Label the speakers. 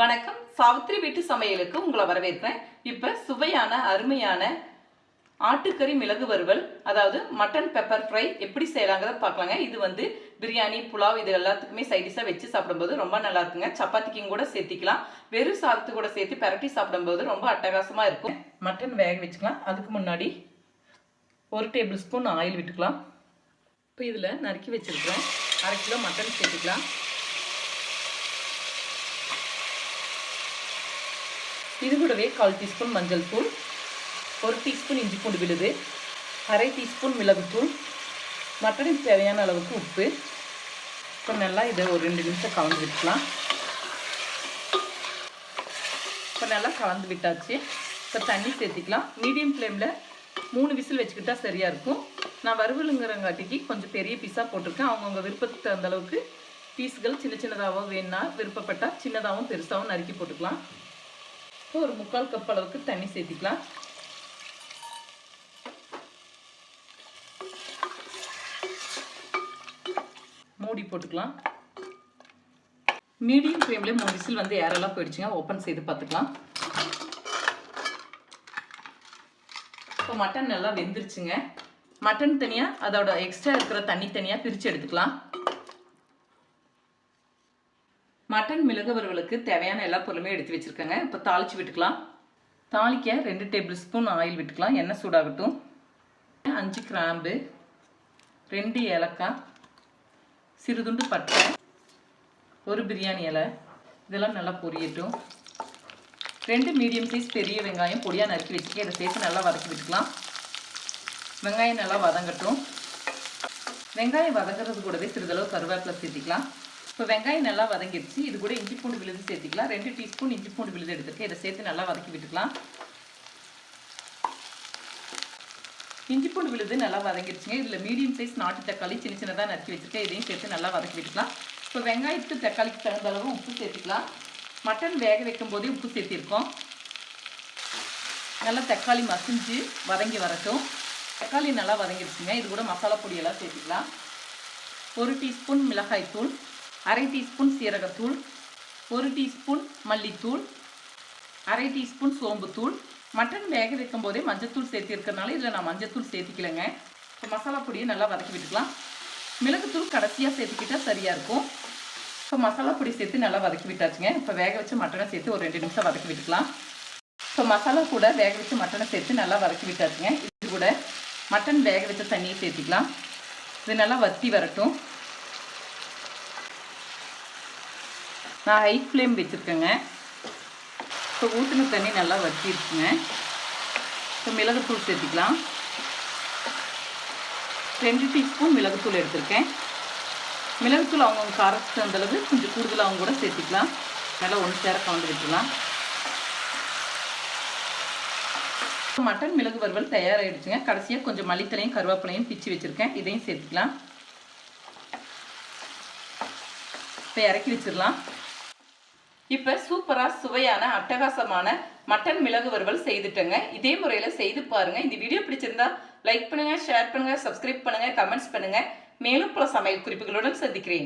Speaker 1: வணக்கம். சாவித்திரி வீட்டு சமையலுக்கு உங்களை வரவேற்கிறேன். இப்போ சுவையான அருமையான ஆட்டுக்கறி மிளகு வறுவல் அதாவது மட்டன் பெப்பர் ஃப்ரை எப்படி செய்யலாங்கிறத பார்க்கலாங்க. இது வந்து பிரியாணி புலாவ் இது எல்லாத்துக்குமே சைடிஷாக வச்சு சாப்பிடும்போது ரொம்ப நல்லா இருக்குங்க. சப்பாத்திக்கும் கூட சேர்த்திக்கலாம். வெறும் சாதத்து கூட சேர்த்து பரட்டி சாப்பிடும்போது ரொம்ப அட்டகாசமாக இருக்கும். மட்டன் வேக வச்சுக்கலாம். அதுக்கு முன்னாடி ஒரு டேபிள் ஸ்பூன் ஆயில் விட்டுக்கலாம். இப்போ இதில் நறுக்கி வச்சுருக்கிறேன் அரை கிலோ மட்டன் சேர்த்துக்கலாம். இது கூடவே கால் டீஸ்பூன் மஞ்சள் தூள் ஒரு டீஸ்பூன் இஞ்சி பூண்டு விழுது அரை டீஸ்பூன் மிளகுத்தூள் மட்டனுக்கு தேவையான அளவுக்கு உப்பு. இப்போ நல்லா இதை ஒரு ரெண்டு நிமிஷம் கலந்து விட்டுக்கலாம். இப்போ நல்லா கலந்து விட்டாச்சு. இப்போ தண்ணி சேர்த்திக்கலாம். மீடியம் ஃப்ளேமில் மூணு விசில் வச்சுக்கிட்டா சரியாக இருக்கும். நான் வறுவலுங்கிறங்காட்டிக்கு கொஞ்சம் பெரிய பீஸாக போட்டிருக்கேன். அவங்கவுங்க விருப்பத்துக்கு தகுந்த அளவுக்கு பீஸ்கள் சின்ன சின்னதாகவும் வேணுன்னா விருப்பப்பட்டால் சின்னதாகவும் பெருசாகவும் நறுக்கி போட்டுக்கலாம். ஒரு முக்கால் கப் அளவுக்கு தண்ணி சேர்த்திக்கலாம். மூடி போட்டுக்கலாம். மீடியம் ஃப்ளேமில் மூணு விசில் வந்து ஏரெல்லாம் போயிடுச்சுங்க. ஓப்பன் செய்து பார்த்துக்கலாம். இப்போ மட்டன் நல்லா வெந்துருச்சுங்க. மட்டன் தனியாக அதோட எக்ஸ்ட்ரா இருக்கிற தண்ணி தனியாக பிரித்து எடுத்துக்கலாம். மட்டன் மிளகு வறுவலுக்கு தேவையான எல்லா பொருளுமே எடுத்து வச்சுருக்கேங்க. இப்போ தாளித்து விட்டுக்கலாம். தாளிக்க ரெண்டு டேபிள் ஸ்பூன் ஆயில் விட்டுக்கலாம். எண்ணெய் சூடாகட்டும். அஞ்சு கிராம்பு ரெண்டு ஏலக்காய் சிறுதுண்டு பட்டை ஒரு பிரியாணி இலை. இதெல்லாம் நல்லா பொரியட்டும். ரெண்டு மீடியம் சைஸ் பெரிய வெங்காயம் பொடியாக நறுக்கி வச்சுக்க இதை சேர்த்து நல்லா வதக்கி விட்டுக்கலாம். வெங்காயம் நல்லா வதங்கட்டும். வெங்காயம் வதங்கிறது கூடவே சிறிதளவு கருவேப்பிலை சேர்த்திக்கலாம். இப்போ வெங்காயம் நல்லா வதங்கிடுச்சு. இது கூட இஞ்சி பூண்டு விழுது சேர்த்திக்கலாம். ரெண்டு டீஸ்பூன் இஞ்சி பூண்டு விழுது எடுத்துருக்கேன். இதை சேர்த்து நல்லா வதக்கி விட்டுக்கலாம். இஞ்சி பூண்டு விழுது நல்லா வதங்கிடுச்சுங்க. இதில் மீடியம் சைஸ் நாட்டு தக்காளி சின்ன சின்னதாக நறுக்கி வச்சுருக்கேன். இதையும் சேர்த்து நல்லா வதக்கி விட்டுக்கலாம். இப்போ வெங்காயத்துக்கு தக்காளிக்கு தகுந்த அளவு உப்பு சேர்த்துக்கலாம். மட்டன் வேக வைக்கும் போதே உப்பு சேர்த்திருக்கோம். நல்லா தக்காளி மசிஞ்சு வதங்கி வரட்டும். தக்காளி நல்லா வதங்கிடுச்சுங்க. இது கூட மசாலா பொடியெல்லாம் சேர்த்துக்கலாம். ஒரு டீஸ்பூன் மிளகாய்த்தூள். அரை டீஸ்பூன் சீரகத்தூள் ஒரு டீஸ்பூன் மல்லித்தூள் அரை டீஸ்பூன் சோம்புத்தூள். மட்டன் வேக வைக்கும் போதே மஞ்சத்தூள் சேர்த்திருக்கிறதுனால இதில் நான் மஞ்சத்தூள் சேர்த்திக்கலைங்க. இப்போ மசாலா பொடியை நல்லா வதக்கி விட்டுக்கலாம். மிளகுத்தூள் கடைசியாக சேர்த்துக்கிட்டால் சரியாக இருக்கும். இப்போ மசாலா பொடி சேர்த்து நல்லா வதக்கி விட்டாச்சுங்க. இப்போ வேக வச்சு மட்டனை சேர்த்து ஒரு ரெண்டு நிமிஷம் வதக்கி விட்டுக்கலாம். இப்போ மசாலா கூட வேக வச்சு மட்டனை சேர்த்து நல்லா வதக்கி விட்டாச்சுங்க. இது கூட மட்டன் வேக வச்ச தண்ணியை சேர்த்திக்கலாம். இது நல்லா வத்தி வரட்டும். நான் ஹை ஃப்ளேம் வச்சுருக்கேங்க. இப்போ ஊற்றின தண்ணி நல்லா வற்றிருக்குங்க இப்போ மிளகுத்தூள் சேர்த்துக்கலாம். ரெண்டு டீஸ்பூன் மிளகுத்தூள் எடுத்திருக்கேன். மிளகுத்தூள் அவங்கவுங்க காரத்துக்கு அந்தளவு கொஞ்சம் கூடுதலாக அவங்க கூட சேர்த்துக்கலாம். நல்லா ஒன்று சேர கலந்து விட்டுலாம் மட்டன் மிளகு வறுவல் தயாராகிடுச்சுங்க கடைசியாக கொஞ்சம் மல்லித்தலையும் கருவேப்பிலையும் பிச்சு வச்சுருக்கேன். இதையும் சேர்த்துக்கலாம். இப்போ இறக்கி வச்சிடலாம். இப்போ சூப்பராக சுவையான அட்டகாசமான மட்டன் மிளகு வறுவல் செய்துட்டேங்க. இதே முறையில் செய்து பாருங்கள் இந்த வீடியோ பிடிச்சிருந்தா லைக் பண்ணுங்கள் ஷேர் பண்ணுங்கள் சப்ஸ்கிரைப் பண்ணுங்கள் கமெண்ட்ஸ் பண்ணுங்கள் மேலும் பல சமையல் குறிப்புகளுடன் சந்திக்கிறேன்.